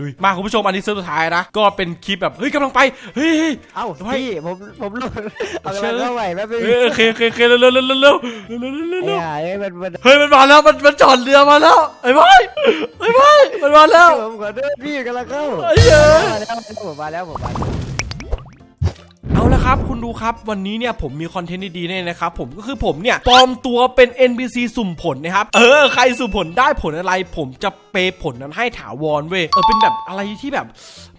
ลุยมาคุณผู้ชมอันนี้เซิร์ฟสุดท้ายนะ ก็เป็นคลิปแบบ เฮ้ยกำลังไป เฮ้ยเฮ้ยเอ้าไว้ พี่ผมผมหลุดเอาเชิกำญลังเข้าใหม่แป๊บนึงเฮ้ยโอเคโอเคโอเคเร็วเร็วเร็วเร็วเร็วเร็วเร็วเร็วเร็วไอ้เร็วห่าเอ้ยมันมันเฮ้ยมันมาแล้วมันมันจอดเรือมาแล้วไอ้บอยไอ้บอยมันมาแล้วผมขอโทษพี่กำลังเข้าไอ้เหี้ย มาแล้วผมมาแล้วผมมาแล้วเอา ละครับ คุณดูครับวันนี้เนี่ยผมมีคอนเทนต์ดีๆเนี่ยนะครับผมก็คือผมเนี่ยปลอมตัวเป็น NPC สุ่มผลนะครับ เออ ใครสุ่มผลได้ผลอะไร ผมจะเปย์ผลนั้นให้ถาวรเว้ยเออเป็นแบบอะไรที่แบบ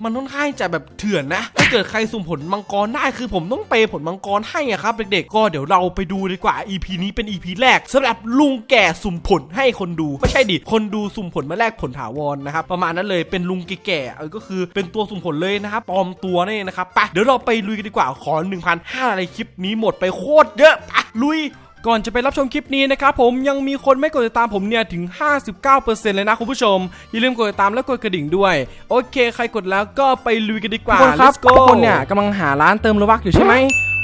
มันค่อนข้างจะแบบเถื่อนนะ ถ้าเกิดใครสุ่มผลมังกรได้คือผมต้องเปย์ผลมังกรให้อะครับเด็กๆก็เดี๋ยวเราไปดูดีกว่า EP นี้เป็น EP แรกสำหรับลุงแก่สุ่มผลให้คนดูไม่ใช่ดิคนดูสุ่มผลมาแลกผลถาวรนะครับประมาณนั้นเลยเป็นลุงแก่ๆเออก็คือเป็นตัวสุ่มผลเลยนะครับปลอมตัวนี่นะครับไปเดี๋ยวเราไปลุยกันดีกว่าขอ 1,500อะไรคลิปนี้หมดไปโคตรเยอะไปลุยก่อนจะไปรับชมคลิปนี้นะครับผมยังมีคนไม่กดติดตามผมเนี่ยถึง 59%เลยนะคุณผู้ชม อย่าลืมกดติดตามและกดกระดิ่งด้วย โอเค ใครกดแล้วก็ไปลุยกันดีกว่าทุกคนครับ Let's go ทุกคนเนี่ยกำลังหาร้านเติมโลบักอยู่ใช่ไหม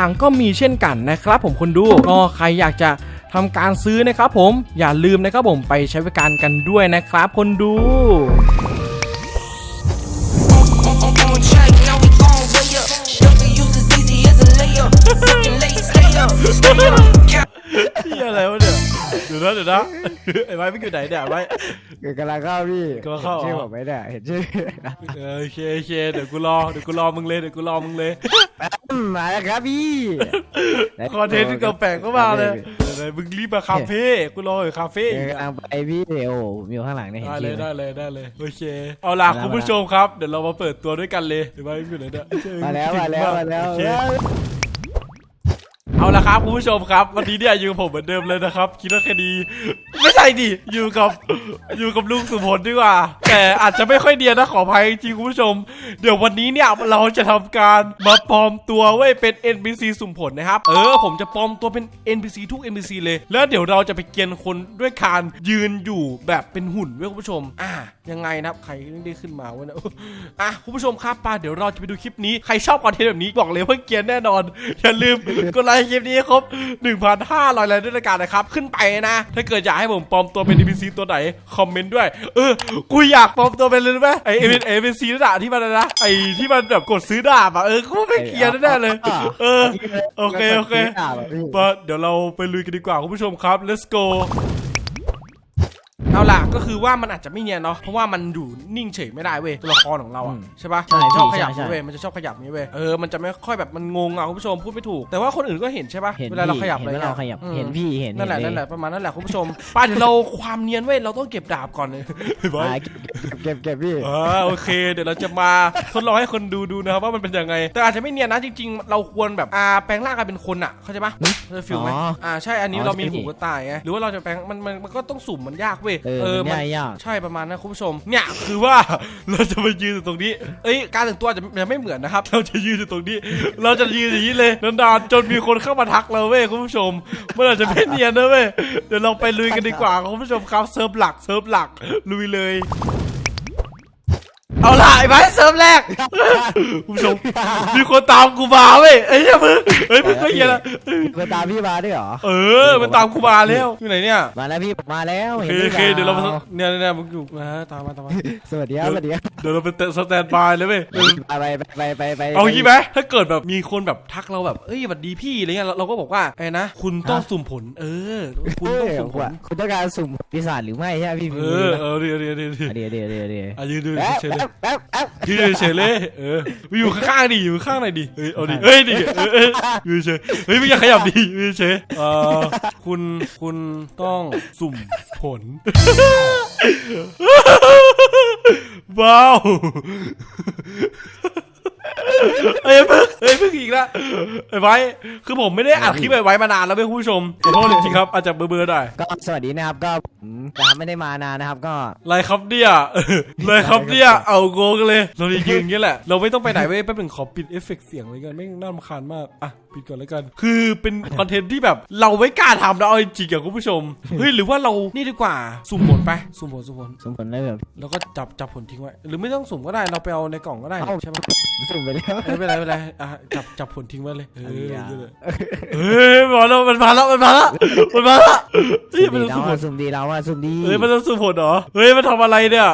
างๆ ก็มีเช่นกันนะครับ ผมคนดูก็ใครอยากจะทำการซื้อนะครับผมอย่าลืมนะครับผมไปใช้บริการกันด้วยนะครับ คนดูเฮียอะไรวะเนี่ย ดี๋ยวนะเดี๋ยวนะไอ้ไม้ไม่อยู่ไหนเนี่ยไม้กำลังเข้าพี่กำลังเข้า ห็นชื่อเหรอผมไหมเนี่ยเห็นชื่อเออโอเคโอเคเดี๋ยวกูรอเดี๋ยวกูรอมึงเลยเดี๋ยวกูรอมึงเลยมาแล้วครับพี่คอนเทนต์กับแปลกก็มาเลยเดี๋ยวๆมึงรีบมาคาเฟ่กูรออยู่คาเฟ่เออีอกกำลังไปพี่โอ้โหมีอยู่ข้างหลังเนี่ยเห็นได้เลชื่ยอไหม ได้เลยได้เลยโอเค เอาล่ะมาแล้ว คุณผู้ชมครับ เดี๋ยวเรามาเปิดตัวด้วยกันเลยเดี๋ยวไม้ไม่อยู่ไหนเนี่ยมาแล้วมาแล้วมาแล้วโอเคเเอาละครับคุณผู้ชมครับ วันนี้เนี่ยอยู่กับผมเหมือนเดิมเลยนะครับ คิดว่าคดี ไม่ใช่ดิอยู่กับอยู่กับลุงสุพลดีกว่า แต่อาจจะไม่ค่อยเดียนนะขออภัยจริงคุณผู้ชม เดี๋ยววันนี้เนี่ยเราจะทำการมาปลอมตัวไว้ยเป็น NPC สุ่มผลนะครับ เออ ผมจะปลอมตัวเป็น NPC ทุก NPC เลย แล้วเดี๋ยวเราจะไปเกียนคนด้วยการยืนอยู่แบบเป็นหุ่นเว้ยคุณผู้ชม อะยังไงนะครับใครได้ขึ้นมาวะนี่ยอะคุณผู้ชมครับไปเดี๋ยวเราจะไปดูคลิปนี้ใครชอบคอนเทนต์แบบนี้บอกเลยว่าเกียนแน่นอนอย่าลืมกดไลค์คลิปนี้ให้ครบ 1,500ไลค์ด้วยละกันนะครับ ขึ้นไปนะ ถ้าเกิดอยากให้ผมปลอมตัวเป็น NPC ตัวไหน คอมเมนต์ด้วย เออ กูอยากปลอมตัวเป็นเลยรู้ไหมไอเอ็นเอ็นซีนั่นอะที่มันอะไรนะ ไอที่มันแบบกดซื้อดาบอะเออ กูไม่เกรียนแน่ๆเลย เออ โอเค โอเคมาเดี๋ยวเราไปลุยกันดีกว่าคุณผู้ชมครับ let's go เอาล่ะก็คือว่ามันอาจจะไม่เนียนเนาะเพราะว่ามันอยู่นิ่งเฉยไม่ได้เว้ยตัวละครของเราอะอืมใช่ปะใช่มันชอบขพี่ยับใช่ เว้ยมันจะชอบขยับนี้เว้ยเออมันจะไม่ค่อยแบบมันงงอะคุณผู้ชมพูดไม่ถูก แต่ว่าคนอื่นก็เห็นใช่ปะเห็นเวลาเราพี่ขยับเห็นอะไรว่าเราเงี้ยขยับอืม เห็นพี่เห็นนั่นแหละเนั่นแหละประมาณนั่นแหละคุณผู้ชม ไป้าเดี๋ยวเราความเนียนเว้ยเราต้องเก็บดาบก่อนเลยเฮ้ยบอยอ่าเก็บเก็บเก็บพี่อ่าโอเค เดี๋ยวเราจะมาทดลองให้คนดูดูนะครับว่ามันเป็นยังไง แต่อาจจะไม่เนียนนะจริง ๆ เราควรแบบอ่าแปลงร่างกลายเป็นคนอะเข้าใจปะเข้าใจฟิลไหมอ๋ออ่าใช่อันนี้อ๋อเรามีใช่หูพี่กระต่ายไงหรือว่าเราจะแปลงมันมันมันก็ต้องสุ่มมันยากเว้ยเออมันมันยาก ใช่ประมาณนั้นคุณผู้ชม เนี่ยคือว่าเราจะมายืนอยู่ตรงนี้ เอ้ยการแต่งตัวอาจจะจะไม่เหมือนนะครับ เราจะยืนอยู่ตรงนี้ เราจะยืนอย่างนี้เลยนานๆจนมีคนเข้ามาทักเราเว้ยคุณผู้ชมมันอาจจะไม่เนียนนะเว้ยเดี๋ยวเราไปลุยกันดีกว่าคุณผู้ชมครับเซิร์ฟหลักเซิร์ฟหลักลุยเลย เอาล่ะไอ้ไม้เซิร์ฟแรกคุณผู้ชมมีคนตามกูมาเว้ยเอ้ยอย่ามึงเฮ้ยมึงก็เหี้ยละคนตามพี่มาด้วยเหรอ เออมันตามกูมาแล้วอยู่ไหนเนี่ยมาแล้วพี่ผมมาแล้วโอเคห็นหโอเคเดี๋ยวเรามาปล่เนี่ยเนี่ยเนี่ยมึงอยู่มาตามมาตามมาสวัสดีครับสวัสดีครับเดี๋ยวเราไปเตะสแตนบายเลยเว้ยเออไปไปไปไปไปเอางี้ไหมถ้าเกิดแบบมีคนแบบทักเราแบบเอ้ยสวัสดีพี่อะไรเงี้ยเราเราก็บอกว่าไอ้นะคุณต้องสุ่มผล เออ คุณเอต้องอสุ่มผว่าลคุณต้องการสุ่มปีศาจหรือไม่ใช่ไหมพี่เออเออเดี๋ยวเดี๋ยวเดี๋ยวเดี๋ยวเดี๋ยวเดี๋ยวเดี๋ยวเดี๋ยวอะยืนดูแป๊บเฉยๆเลยแป๊บแป๊บยืนเฉยๆเลยเออไปอยู่ข้างๆดิอยู่ข้างๆหน่อยดิเฮ้ยเอาดิเฮ้ยดิเออเอออยู่เฉยเฮ้ยไม่อยากขยับดิอยู่เฉยเออคุณคุณต้องสุ่มผลว้าว เอ้ยเพิ่งเอ้ยเพิ่งอีกแล้วไอ้ไว้ คือผมไม่ได้อัดคลิปไอ้ไว้มานานแล้วเว้ยคุณผู้ชมขอโทษจริงๆครับอาจจะเบอร์ๆหน่อยก็สวัสดีนะครับก็ผมนะครับไม่ได้มานานนะครับก็อะไรครับเนี่ยอะไรครับเนี่ยเอาโกงกันเลย เราจะยืนอย่างนี้แหละ เราไม่ต้องไปไหนเว้ยแป๊บหนึงขอปิดเอฟเฟกต์เสียงเลยกันไม่งน่ารำคาญมากอะปิดก่อนแล้วกัน คือเป็นคอนเทนต์ที่แบบเราไม่กล้าทำนะเอาจริงๆอะคุณผู้ชมเฮ้ยหรือว่าเรานี่ดีกว่าสุ่มผลไปสุ่มผลสุ่มผลสมผลได้แบบแล้วก็จับจับผลทิ้งไว้ หรือไม่ต้องสุ่มก็ได้เราไปเอาในกล่องก็ได้เอ้าใช่ไหม สุ่มไปแล้วไม่เป็นไรไม่เป็นไรอะจับจับผลทิ้งไว้เลย เอออย่าเออเฮ้ยมาแล้วมันมาแล้วมันมาแล้วมันมาแล้วเฮ้ยสุ่มมันดีต้องเราสุ่มผลอะสุ่มดีเราอะสุ่มดีเฮ้ยมันจะสุ่มผลเหรอเฮ้ยมันทำอะไรเนี่ย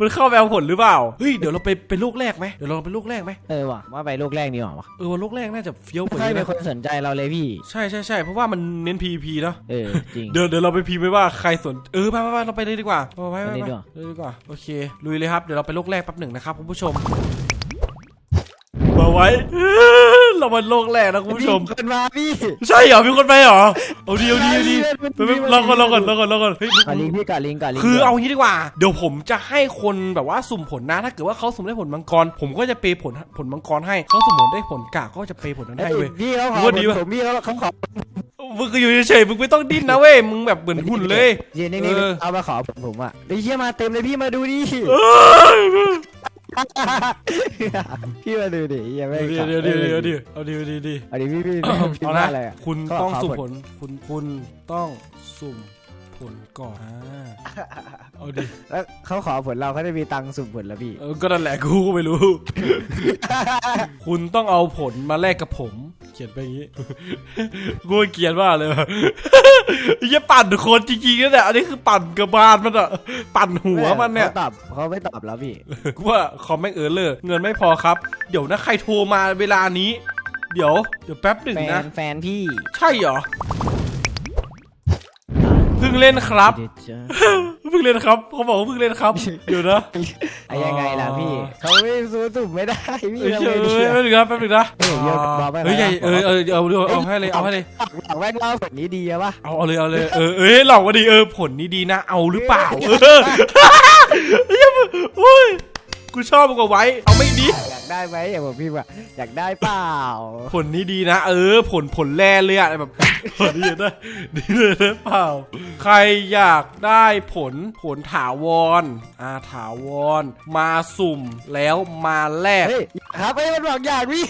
มันเข้าไปเอาผลหรือเปล่าเฮ้ยเดี๋ยวเราไปเป็นลูกแรกไหมเดี๋ยวเราเป็นลูกแรกไหมเออว่ะว่าไปลูกแรกดีกว่าวะเออวันลูกแรกน่าจะเฟี้ยวกว่าใครนี้เป็นนะคนสนใจเราเลยพี่ใช่ใช่ใช่เพราะว่ามันเน้น PVP เนาะเออจริงเดี๋ยวเดี๋ยวเราไปพิมพ์ไปว่าใครสนเออไปไปไปเราไปเลยดีกว่าไปไปไปไปเลยไปดีกว่าเลยดีกว่าโอเคลุยเลยครับเดี๋ยวเราไปลูกแรกแป๊บหนึ่งนะครับคุณผู้ชมมา ไว้ เรามันโลกแรกนะคุณผู้ชม คนมาพี่ใช่เหรอมีคนไปเหรอ เอาดีเอาดีเอาดีใช่ไปไปรอก่อนรอก่อนรอก่อนรอก่อนเฮ้ย กาลิงพี่กาลิงกาลิงคือเอางี้ดีกว่า เดี๋ยวผมจะให้คนแบบว่าสุ่มผลนะถ้าเกิดว่าเขาสุ่มได้ผลมังกร ผมก็จะเปย์ผลผลมังกรให้เขาสุ่มผลได้ผลกากก็จะเปย์ผลนั้นเฮ้ให้ยเว้ย พี่เขาขอว่าดีวะผมพี่เขาเขาขอมึงก็อยู่เฉยๆมึงไม่ต้องดิ้นนะเว้ยมึงแบบเหมือนหุ่นเลยยืนนิ่งเออๆเอามาขอผมผมอะไอ้เหี้ยมาเต็มเลยพี่มาดูดิ พี่มาดูดิเหี้ยไม่เดี๋ยวเดี๋ยวเดี๋ยวเดี๋ยวเดี๋ยวเอาดีดีดีเอาดิพี่พี่พี่เอาว่านะอะไรอะคุณต้องขอสุ่มผลผลคุณคุณต้องสุ่มผลก่อนอ่าเอาดิแล้วเขาขอผลเราเขาจะมีตังค์สุ่มผลแล้วพี่ เออก็นั่นแหละกูก็ไม่รู้ คุณต้องเอาผลมาแลกกับผม เขียนไปอย่างนี้ กูเขียนว่าเลย ไอ้เหี้ยปั่นคนจริงๆนั่นแหละอันนี้คือปั่นกระบาลมันอะปั่นหัวมันเนี่ย ขาตอบเขาไม่ตอบแล้วพี่ กูว่าคอมแม่งเออเลยเงินไม่พอครับ เดี๋ยวนะใครโทรมาเวลานี้ เดี๋ยว เดี๋ยวแป๊บหนึ่งแฟนะ นแฟนพี่ใช่เหรอเพิ่งเล่นครับ เดี๋ยวจะเพิ่งเล่นครับ เขาบอกว่าเพิ่งเล่นครับเดี๋ยวนะ ไอ้ยังไงล่ะพี่อ๋อเขาไม่ซื้อสุ่มไม่ได้พี่เอ้ยทำเฉไงยดีเอ้ยอะแป๊บหนึงนะแป๊บหนึงนะเฮ้ยเดี๋ยวบอกไปเฮ้ยใหญ่เออเออเอาเอาเอาให้เลยเอาให้เลย หลังแว่นเล่าผลนี้ดีอะปะเอาเอาเลยเอาเลยเออเอ้ยหลอกว่าดีเออผลนี้ดีนะ เอาหรือเปล่าเออเฮ้ยโอ้ย กูชอบมันกว่าไว้ เอาไม่ดี อยากได้ไหมอย่าบอกพี่ว่าอยากได้เปล่า ผลนี้ดีนะ เออ ผลผลแร่เลยอะแบบ ผลนี้ได้ดีเลยนะเปล่า ใครอยากได้ผลผลถาวรอาถาวร มาสุ่มแล้วมาแลกเฮ้ยครับไอ้ยมันบอกอยากพี่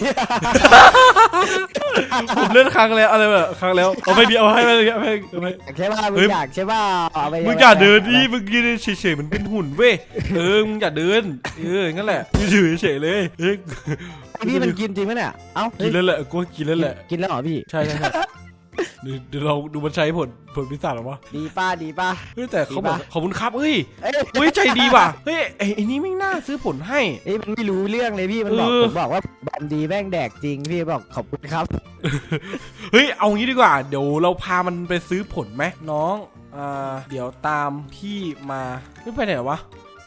ผมเล่นครั้งแล้วอะไรแบบครั้งแล้วเอาไปดีเอาให้ไปเลยเอาให้เอาให้อยากใช่ป่ะมึเฮ้งย อยากใช่ป่ะเอาไปมึงอย่าเดินดิมึงยืนเฉยๆมันเป็นหุ่นเว้ยเออมึงอย่าเดิน เอองั้นแหละยืนอยู่เฉยๆเลยเฮ้ยไอ้พี่มันกินจริงไหมเนี่ย เอ้ากินแล้วแหละกูว่ากินแล้วแหละ กินแล้วเหรอพี่ ใช่ใช่ใช่เดี๋ยวเดี๋ยวเราดูมันใช้ผลผลพิศดารหรอวะดีป้าดีป้า เฮ้ยแต่เขาบอกดีปะ ขอบคุณครับเฮ้ยเอ้ยเฮ้ยใจดีว่ะเฮ้ยไอ้ไอ้นี่ไม่น่าซื้อผลให้ เอ้ยมันไม่รู้เรื่องเลยพี่ มันบอกเออ ผมบอกว่าบอมดีแม่งแดกจริงพี่บอกขอบคุณครับ เฮ้ยเอางี้ดีกว่า เดี๋ยวเราพามันไปซื้อผลไหมน้องอ่าเดี๋ยวตามพี่มาไม่ไปไหนวะ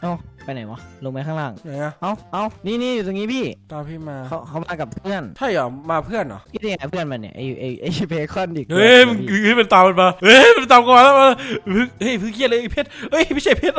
เอ้า ไปไหนวะ ลงไปข้างล่าง ไหนอะเอ้าเอ้านี่นี่อยู่ตรงนี้พี่ตามพี่มาเขาเขามากับเพื่อนใช่เหรอมาเพื่อนเหรอพี่เนี่ยเพื่อนมันเนี่ยไอ้ไอ้ไอ้เบคอนดิเฮ้ยมึงเฮ้ยมันตามมันมาเฮ้ยมันตามกูมาแล้วมาเฮ้ยเฮ้ยเพิ่งเครียดเลยไอ้เพชรเฮ้ยไม่ใช่เพชร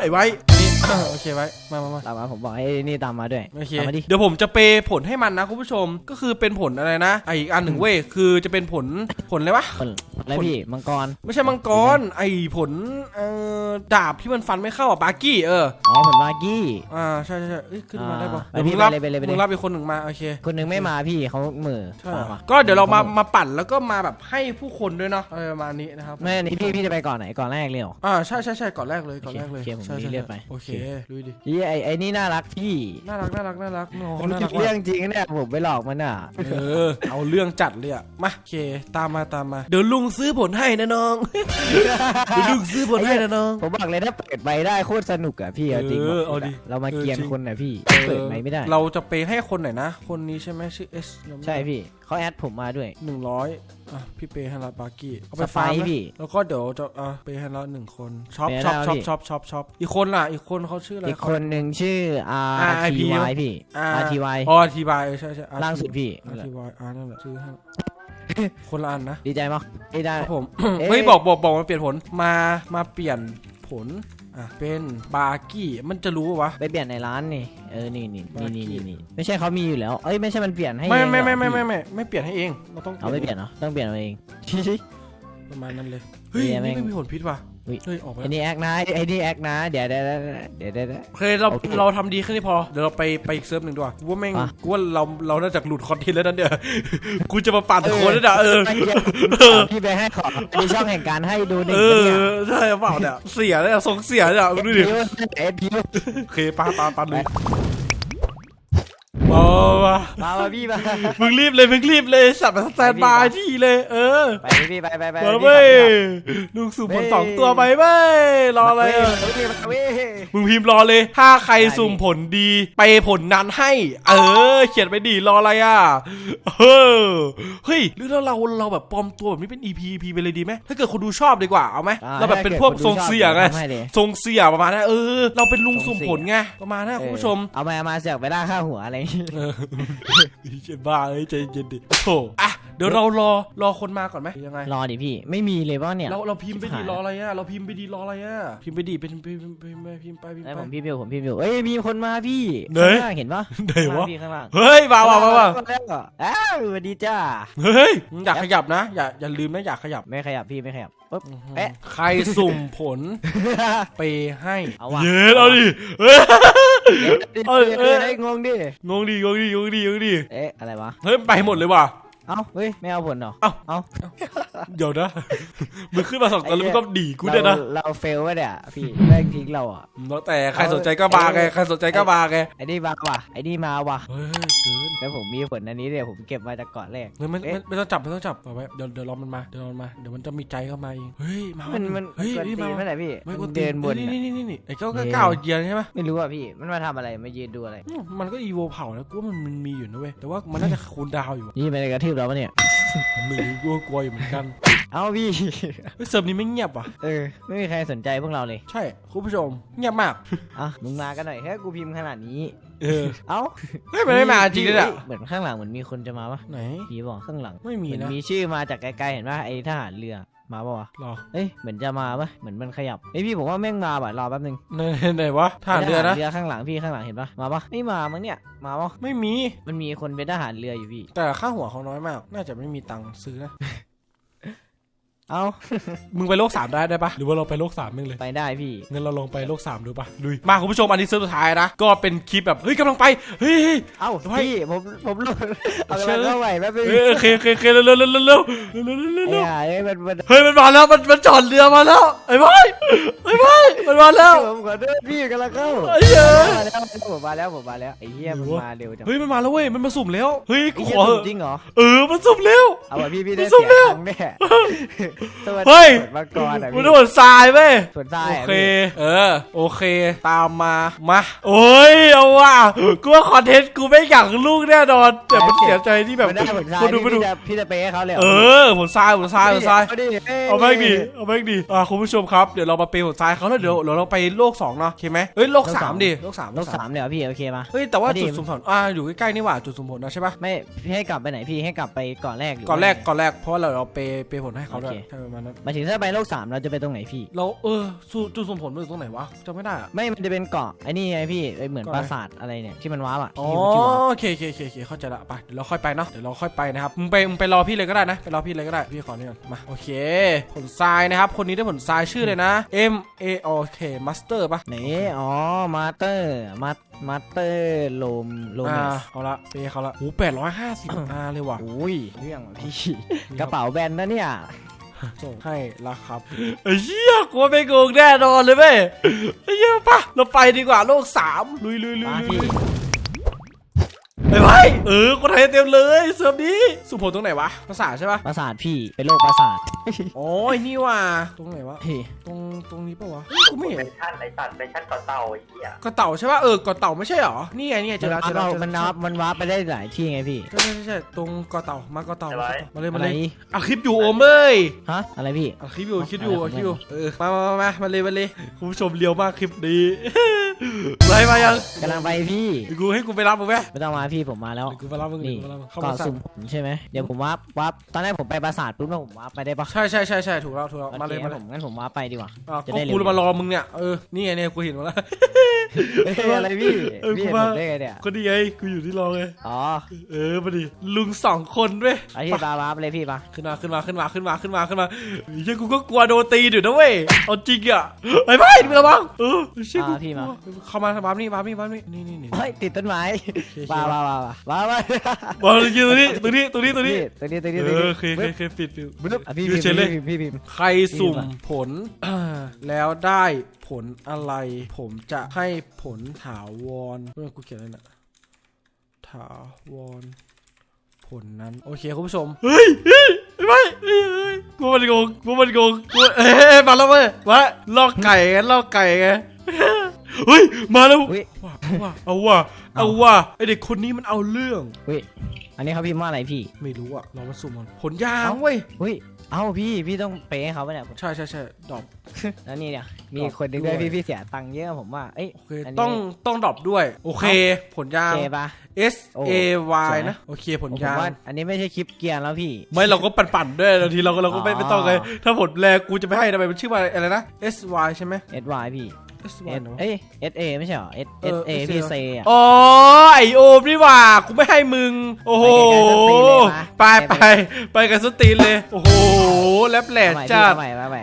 ไอ้ไว้นี่โอเคไว้มามามาตามมาผมบอกให้นี่ตามมาด้วยโอเคตามมาดิเดี๋ยวผมจะเปย์ผลให้มันนะคุณผู้ชมก็คือเป็นผลอะไรนะไออีกอันหนึ่งเว้ยคือจะเป็นผลผลอะไรวะคนอะไรพี่มังกรไม่ใช่มังกรไอผลเอ่อดาบที่มันฟันไม่เข้าอะบาร์กี้เอออ๋อผลมากี้ อ่าใช่ใช่ใช่เอ้ยขึ้นมาได้ปะอ่าเดี๋ยวไปมึงรับไปเลยไปเลยไปเลย มึงรับอีกคนหนึ่งมาโอเคคนหนึงไม่มาพี่เขาเหมือใช่เหรอตามมาก็เดี๋ยวเรามามาปั่นแล้วก็มาแบบให้ผู้คนด้วยเนาะอะไรประมาณนี้นะครับ ไม่อันนี้พี่พี่จะไปก่อนไหนก่อนแรกเลยเหรอ อ่าใช่ใช่ใช่ก่อนแรกเลยก่อนแรกเลยโอเคผมใช่ใช่รีบเรียกไป โอเคโอเคดูดิพี่ไอ้ไอ้นี่น่ารักพี่น่ารักน่ารักน่ารักโอ้โหมันน่าคิรัดกเรื่มาอกงจริงเนี่ยผมไปหลอกมันอะเออเอาเรื่องจัดเลยอะมาโอเคตามมาตามมาเดี๋ยวลุงซื้อผลให้นะน้องเดี๋ยวลุงซื้อผลให้นะน้อง ผมบอกเลยถ้าเปิดใบได้โคตรสนุกอะพี่เอาจริงเออเอาดิเรามาเกรียนเออจริงคนอะพี่เปิดใบไม่ได้ เราจะไปให้คนไหนนะ คนนี้ใช่ไหมชื่อเอสใช่พี่เขาแอดผมมาด้วยหนึ่งร้อยอะพี่เปย์ให้ละบาร์กี้เอาไปสไปฟาร์มร์ไหมพี่แล้วก็เดี๋ยวจะอะเปย์ให้ละหนึ่งคนช็อปเปย์ช็อปได้ช็อปพี่ช็อปช็อปช็อปอีกคนล่ะอีกคนเขาชื่ออะไรอีกคนหนึ่งชื่อ R RIP T Y พี่อ่า R T Y อ๋อทีบายใช่ใช่ล่างสุดพี่อาร์ทีวายอ่านั่นแหละชื่อให้ละคนละอันนะ ดีใจมั้ยดีใจครับผมเอ๊ะเฮ้ยบอกบอกบอกมาเปลี่ยนผลมามาเปลี่ยนผล อะเป็นบาร์กี้มันจะรู้ปะวะ ไปเปลี่ยนในร้านนี่ เออ นี่นี่บาร์นี่กี้นี่นี่ไม่ใช่เขามีอยู่แล้ว เอ้ย ไม่ใช่มันเปลี่ยนให้ไม่เองไม่เหรไม่อไม่ไม่พี่ไม่ไม่เปลี่ยนให้เองเราต้องเอาไม่เปลี่ยนเหรอ ต้องเปลี่ยนเอาเอง ประมาณนั้นเลยเฮ้ยเหี้ยแม่นี่ง ไม่มีผลพิษว่ะอุ๊ย เฮ้ยออกไปไอ้นี่แอคนะไอ้นี่แอคนะเดี๋ยวเดี๋ยวเดี๋ยวเดี๋ยวเดี๋ยวเดี๋ยว โอเคเราโอเคเราทำดีแค่นี้พอ เดี๋ยวเราไปไปอีกเซิร์ฟหนึ่งดีกว่ากูว่าแม่งอะ กูว่าเราเราน่าจะหลุดคอนเทนต์แล้วนั่นเนี่ยกูจะมาปั่นคนแล้วนะเออไม่เกี่ยวพี่ไปให้ของอันนี้ช่องแห่งการให้ดูหนึ่เองปะเนี่ยอใช่เปล่าเนี่ยเสียเลยอะทรงเสียเลยอะดูดิ พิวเอ็ดพิว โอเคปาปาปาเลย มามามามาพี่มามึงรีบเลยมึงรีบเลยสัตว์มาสแตนบายที่เลย เออไปพี่ไปไปไปมาพี่เว้ยขับลุงสุ่มผลเว้ยสองตัวไปเว้ยรออะไรเว้ยอะเว้ยเว้ยมึงพิมพ์รอเลย ถ้าใครได้สุ่มผลดี ไปผลนั้นให้ เออ เขียนไปดีรออะไรอะเออเฮ้ยหรือเราเราเราแบบปลอมตัวแบบนี้เป็น EP EP ไปเลยดีไหมถ้าเกิดคนดูชอบดีกว่าเอาไหมอ่เราแบบเป็นพวกทรงเสียไงทำให้ดิทรงเสียประมาณนั้นเออ เราเป็นลุงทรงสุ่มเสี่ยผลไงประมาณนั้นคุณผู้ชมเอามาเอามาเสียกไปได้ค่าหัวอะไรอย่างงี้เออเจ็บบ้าเอ้ยใจเย็นดิโถอะ เดี๋ยวเรารอรอคนมาก่อนไหมหรือยังไง รอดิพี่ ไม่มีเลยว่าเนี่ย เราเราพิมพ์ไปดีชิบหายรออะไรอะ เราพิมพ์ไปดีรออะไรอะ พิมพ์ไปดีเป็นพิมพ์พิมพ์ไปพิมพ์ไปพิมพ์ไอ้ไปผมพี่พิวผมพี่พิวเอ้ยมีคนมาพี่ไหน ข้างล่างเห็นปะไหนวะข้างล่างพี่ข้างล่างเฮ้ยมาว่ะมาว่ะแล้วก็อ้าวสวัสดีจ้าเฮ้ยมึงอยากขยับนะ อย่าอย่าลืมนะอยากขยับไม่ขยับพี่ไม่ขยับปุ๊บเอ๊ะ ใครสุ่มผลไปให้เอาว่ะเย้เอาดิเฮ้ย เอ้ยเอ้เอ้ยยงงดิ งงดีงงดีงงดีงงดีเอ๊ะอะไรวะ เฮ้ยไปหมดเลยว่ะ เอ้าเฮ้ยไม่เอาผลเหรอเอ้า เอ้าเดี๋ยวนะ มึงขึ้นมาสองตัวแล้วมึงก็ดีกูเราเนี่ยนะเราเฟลวะเนี่ยพี่แม่งทิ้งเราอะแล้วแต่ใครสนใจก็มาไงใครสนใจก็มาไงไอ้นี่มาว่ะไอ้นี่มาว่ะเฮ้ยเกินแล้วผมมีผลอันนี้เนี่ยผมเก็บมาจากเกาะแรกเฮ้ยไม่ไม่เอ๊ะไม่ต้องจับไม่ต้องจับเอาไว้เดี๋ยวเดี๋ยวรอมันมาเดี๋ยวรอมันมาเดี๋ยวมันจะมีใจเข้ามาเองเฮ้ยมามันมันเฮ้ยกวนเฮ้ยตีมานไม่ไหนพี่ไม่กมัวนนตีเดินบนนี่น่ะนี่นี่นี่ไอ้เก้าเดินเก้าเยียร์ใช่ไหมไม่รู้อะพี่มันมาทำอะไรมายืนดูอะไรอืมมันก็อีโวเผาแล้วกูว่ามันมันมีอยู่นะเว้ยแต่ว่ามันน่าจะคูลดาวน์อยู่นี่มันกระทืบเราปะเนี่ยไม่รู้กูก็กลัวอยู่เหมือนกัน เอ้าพี่เฮ้ยเซิร์ฟนี้ไม่เงียบว่ะ เออ ไม่มีใครสนใจพวกเราเลยใช่ คุณผู้ชม เงียบมาก อะมึงมากันหน่อยแค่กูพิมพ์ขนาดนี้ เออ เอ้าเฮ้ยมันไม่มาจริงเลยอะเหมือนข้างหลังเหมือนมีคนจะมาปะไหน พี่บอกข้างหลังไม่มีเหมือนนะ มีชื่อมาจากไกลๆเห็นปะไอ้ทหารเรือ มาปะวะรอเอ้ย เหมือนจะมาปะเหมือนมันขยับเอ้ยพี่ผมว่าแม่งมาบ่ะรอแป๊บนึงไหนไหนวะทหารเรือนะ เรือข้างหลังพี่ข้างหลังเห็นปะมาปะไม่มามั้งเนี่ย มาปะไม่มี มันมีคนเป็นทหารเรืออยู่พี่ แต่ค่าหัวเขาน้อยมาก น่าจะไม่มีตังค์ซื้อนะ เอามึงไปโลกสามได้ได้ปะหรือว่าเราไปโลกสามมึงเลย ไปได้พี่งั้นเราลองไปโลกสามดูปะลุยมาคุณผู้ชมอันนี้เซตสุดท้ายนะก็เป็นคลิปแบบเฮ้ยกำลังไปเฮ้ยเอ้าพี่ผมผมลงเอาไปเข้าไปแป๊บนึงโอเคโอเคโอเคเร็วเร็วเร็วเร็วเร็วเร็วเฮ้ยมันมันเฮ้ยมันมาแล้วมันมันจอดเรือมาแล้วไอ้บอยไอ้บอยมันมาแล้วผมขอเดิษพี่กำลังเข้าไอ้เหี้ยผมมาแล้วผมมาแล้วไอ้เหี้ยมันมาเร็วจังเฮ้ยมันมาแล้วเว้ยมันมาสุ่มแล้วเฮ้ยกูขอจริงเหรอเออมันสุ่มแล้วเอาไปพี่พี่ได้เสียงแน่สวัสเฮ้ดียมาก่อนอะมันพี่โดนทรายเว้ยส่วนใต้โออะเค พี่เออ โอเค ตามมา มา โอ้ย เอาว่ะ กูว่าคอนเทนต์กูไม่อยากลูกแน่นอน แต่มันเสียใจที่แบบมันได้ผลทรายคนดูนี่มาดูพี่จะพี่จะเปย์ให้เขาเลยหรเออ ผลทราย ผลทราย ผลทรายเอาดิเอ้ยเอาแม่งดีเอาแม่งดีอ่าคุณผู้ชมครับ เดี๋ยวเรามาเปย์ผลทรายเขาแล้วเดี๋ยวเดี๋ยวเราไปโลกสองเนาะโอเคไหมเฮ้ย โลกสามดิ โลกสามลบสามเลยเหรอพี่โอเคมา เฮ้ย แต่ว่าเอาดิจุดสุ่มผลอ่า อยู่ใกล้ๆนี่หว่า จุดสุ่มผลนะใช่ปะไม่พี่ให้กลับไปไหนพี่ให้กลับไปก่อนแรกหรืก่อนแรก ว่าก่อนแรก เพราะว่าเราเอาเปย์เปย์ผลให้เขาด้วยโอเคใช่ประมาณนั้นหมายถึงถ้าไปโลกสามเราจะไปตรงไหนพี่ เราเออสู่จุดสุ่มผลมันอยู่ตรงไหนวะจำไม่ได้อะ ไม่มันจะเป็นเกาะไอ้นี่ไงพี่ไอ้เหมือนเกาะปอะไร ราสาทอะไรเนี่ยที่มันว้าวอะอ๋อที่ที่ว้าวโอเคโอเคโอเคโอเคเข้าใจละไปเดี๋ยวเราค่อยไปเนาะเดี๋ยวเราค่อยไปนะครับมึงไปมึงไปรอพี่เลยก็ได้นะไปรอพี่เลยก็ได้พี่ขอนี่ก่อนมาโอเค ผลทรายนะครับ คนนี้ได้ผลทรายชื่อเลยนะ M A โอเคมาสเตอร์ปะไหนอ๋อมาเตอร์มามาเตอร์โลมโลเมอ่าสเอาละเปย์เขาละโอ้แปดร้อยห้าสิบอาเลยว่ะ อุ้ยเรื่องว่ะพี่ กระเป๋าแบนนะเนี่ย ส่งให้ละครับไอ้เหี้ยกูว่าไม่โกงแน่นอนเลยเว้ยไอ้เหี้ยปะเราไปดีกว่าโลกสามลุยลุยลุยมาลุพี่ย ไปไปเออคนไทยเต็มเลยเสิร์ฟนี้สุโผลตรงไหนวะภาษาทใช่ปะปราสาทพี่เป็นโลกปราสาทอ๋อไอ้นี่ว่ะตรงไหนวะเฮ้ยตรงตรงนี้ปะวะกูไม่เห็นเป็นชั้นไอ้สัตว์เป็นชั้นก่อเต่าไอ้เหี้ยกระเต่าใช่ปะเออกระเต่าไม่ใช่เหรอนี่ไงนี่ไงเจอแล้วเจอแล้วเอาเจอมันแล้วนับมันว้าร์ปไปได้หลายที่ไงพี่ใช่ใช่ใช่ใช่ตรงกระเต่ามากระเต่ามามาเลยอะมาไรเลยอะคลิปอยู่โอมเอ้ยฮะอะไรพี่อะคลิปอยู่คลิปอยู่อะไรของคลิปอยู่เออมามามามามาเลยมาเลยคุณผู้ชมเลียวมากคลิปนี้ ไรมายังกำลังไปพี่กูให้กูไปรับมึงไหมไม่ต้องมาพี่ผมมาแล้วกูไปรับมึงนี่กูไปรับมึงเข้าก่อมานสั่สุ่งมผลใช่ไหมเดี๋ยวผมว่าว่าตอนแรกผมไปปราสาทปุ๊บแล้วผมว่าไปได้ปะใช่ใช่ใช่ใช่ถูกแล้วถูกแล้วโอมาเคเลยมางั้นเลผยมงั้นผมว่าไปดีกว่าอะจะก็ได้เร็วกูมารอมึงเนี่ยเออนี่ไงเนี่ยกูเห็นมาแล้วเฮ้ยอะไรพี่เออพี่กูเห็นว่าผมได้ไงเนี่ยก็ดีไงกูอยู่ที่รอไงอ๋อเออมาดิลุงสองคนด้วยไอที่บาบาไปเลยพี่ปะขึ้นมาขึ้นมาขึ้นมาขึ้นมาขึ้นมาขึ้นมาเฮ้ยกูก็กลัวโดนตีอยู่นะเว้ยเอาจริงอะไอ้ไม่มึงระวังเออเชี่ยกูกลัวเข้ามาบ้านนี่บ้านนี่บ้านนี่นี่นี่นี่ เฮ้ยติดต้นไม้โอเคบาบาบาบาบาบอลยืนตรงนี้ตรงนี้ตรงนี้ตรงนี้ตัวนี้ตัวนี้เอตัวนี้อเคยเคยเคยปิดปิดบึ๊บอะพี่ดูพิมพ์เฉยเลยพี่พิมพ์พี่พิมพ์ ใครสุ่มผลแล้วได้ผลอะไร ผมจะให้ผลถาวรเออกูเขียนอะไรนะถาวร ผลนั้น โอเคคุณผู้ชม เฮ้ยเฮ้ยไม่เฮ้ยเฮ้ยกูมันโกงกูมันโกงกูเอ้ยมาแล้วเว้ยมาลอกไก่ไงลอกไก่ไง เฮ้ยมาแล้วอุ๊ว่าว่าเอาว่าเอาว่าไอเด็กคนนี้มันเอาเรื่อง เฮ้ย อันนี้เขาพิมพ์ว่าอะไรพี่ ไม่รู้อะลองมาสุ่มมันผลยางเว้ยเฮ้ย เอาพี่ พี่ต้องเปย์ให้เขาไปเนี่ยใช่ใช่ใช่ดอบแล้วนี่เนี่ย มีคนดึงด้วยพี่พี่เสียตังค์เยอะผมว่า เอ้ยต้องต้องดอบด้วย โอเค ผลยางเคปะ S A Y นะ โอเคผลผมยางอันนี้ไม่ใช่คลิปเกียร์แล้วพี่ ไม่เราก็ปั่นๆด้วยบางทีเราก็เราก็ไม่ไม่ต้องเลยถ้าผลแรกกูจะไปให้ทำไมมันชื่อว่าอะไรนะ S Y ใช่ไหม S Y พี่ เอ้ย SA ไม่ใช่เหรอ S เอสเอพีเซออ๋อไอโอมนี่ว่ากูไม่ให้มึง โอ้โหไปไปไปไป ไปกันสตีนเลย โอ้โหแลบแหลกใหจัดใหม่ใหม่แล้วแหล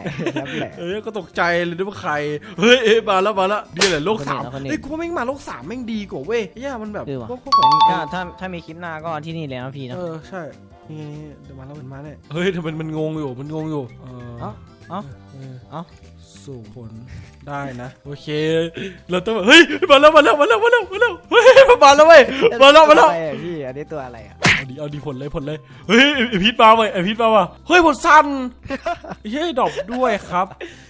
เอ้ยก็ตกใจเลยนึกว่าใคร เฮ้ยเอ้มาแล้วมาแล้วนี่แหละโลกสามคนอื่นคนอื่น เฮ้ยกูแม่งมาโลกสามแม่งดีกว่าเว้ยย่ามันแบบคือกพวกแงถ้าถ้ามีคลิปหน้าก็ที่นี่เลยนะพี่นะเออใช่นี่เดี๋ยวมาแล้วมันมาแน่เฮ้ยแต่มันมันงงอยู่มันงงอยู่เออเอ้า เออเอ้า สู่ผลได้นะ โอเค เราต้องแบบเฮ้ยมาแล้วมาแล้วมาแล้วมาแล้วมาแล้วเฮ้ยมาแล้วเว้ยมาแล้วมาแล้วอะไรอะพี่อันนี้ตัวอะไรอะเอาดีเอาดีผลเลยผลเลยเฮ้ยไอพีทมาเว้ยไอพีทมาว่ะเฮ้ยผลสั้นเฮ้ยดรอปด้วยครับ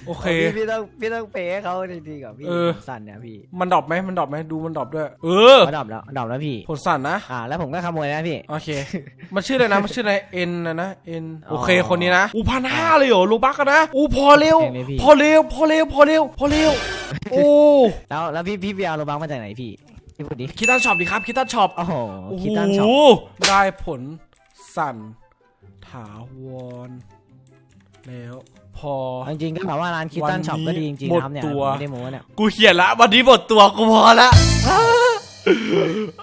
โอเค พี่พี่ต้องพี่ต้องเปย์ให้เขาจริงๆก่อนพี่เออสั่นเนี่ยพี่มันดรอปไหมมันดรอปไหมดูมันดรอปด้วย เออเขาดับแล้วดับแล้วพี่ ผลสั้นนะ อ่า แล้วผมก็ขโมยนะพี่ โอเค มันชื่ออะไรนะ มันชื่ออะไรเอ็นนะนะเอ็นอ๋อโอเค คนนี้นะ อูพันห้าเลยเหรอลูบักกันนะ อูพอเร็วโอเคไหมพี่ พอเร็ว พอเร็ว พอเร็ว พอเร็ว โอ้แล้วแล้วพี่พี่ไปเอาโลบังมาจากไหนพี่พี่พูดดิคิดตันช็อปดีครับ คิดตันช็อป โอ้โหโอ้โหคิดตั้งช็อปได้ผลสั่นถาวรแล้ว พอ จริงๆก็แบบว่าร้านคิดตั้งช็อปก็ดีจริงๆหมดนะครับเนี่ยตัวผมไม่ได้โม้เนี่ย กูเขียนละ วันนี้หมดตัวกูพอละ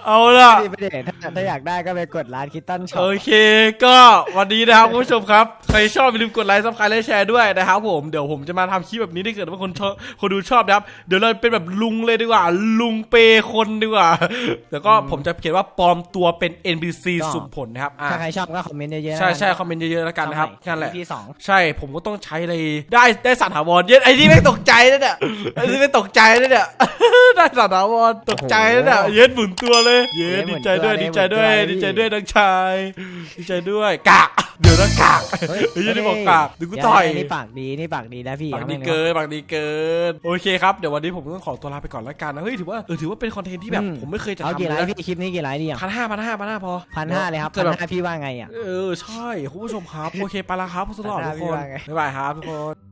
เอาละพี่ไม่ได้ถ้าถ้าอยากได้ก็ไปกดร้านคิดตั้งช็อโอปเค ก็วันนี้นะครับคุณผู้ชมครับ ใครชอบอย่าลืมกดไลค์ซับสไครต์และแชร์ด้วยนะครับผมเดี๋ยวผมจะมาทำคลิปแบบนี้ถ้าเกิดว่าคนชอบคนดูชอบนะครับ เดี๋ยวเราเป็นแบบลุงเลยดีกว่า ลุงเปย์คนดีกว่า แล้วก็ผมจะเขียนว่าปลอมตัวเป็น NPC สุ่มผลนะครับอ่าถ้าใครชอบก็คอมเมนต์เยอะๆนะใช่ใช่คอมเมนต์เยอะๆแล้วกันนะครับนั่นแหละ พี่สองใช่ผมก็ต้องใช้เลยได้ได้สารถาวรเย็ดไอ้นี่ไม่งตกใจนะเนี่ยไอ้นี่ไม่งตกใจนะเนี่ย ได้สารถาวรตกใจนะเนี่ยเย็ดหมุนตัวเลย เย็ดดีใจด้วยดีใจด้วยดีใจด้วยนักชายดีใจด้วยกากเดี๋ยวนะกากเฮ้ยยังได้บอกกากเดี๋ยวกูต่อยนี่ปากดีนี่ปากดีนะพี่ปากอาดีแม่งเกินปากดีเกิน โอเคครับเดี๋ยววันนี้ผมต้องขอตัวลาไปก่อนแล้วกันนะเฮ้ยถือว่าเออถือว่าเป็นคอนเทนต์ที่แบบอืมผมไม่เคยจะเอาทำกี่ไลเลยค์พี่คลิปนี้กี่ไลค์ดีอะพันห้าพันห้าพันห้าพอพันห้าเลยครับแต่พันแบบห้าพี่ว่าไงอะเออใช่คุณผู้ชมครับโอเคไปละครับทุกท่านทุกพันห้าพี่คนว่าไงบ๊ายบายครับทุกคน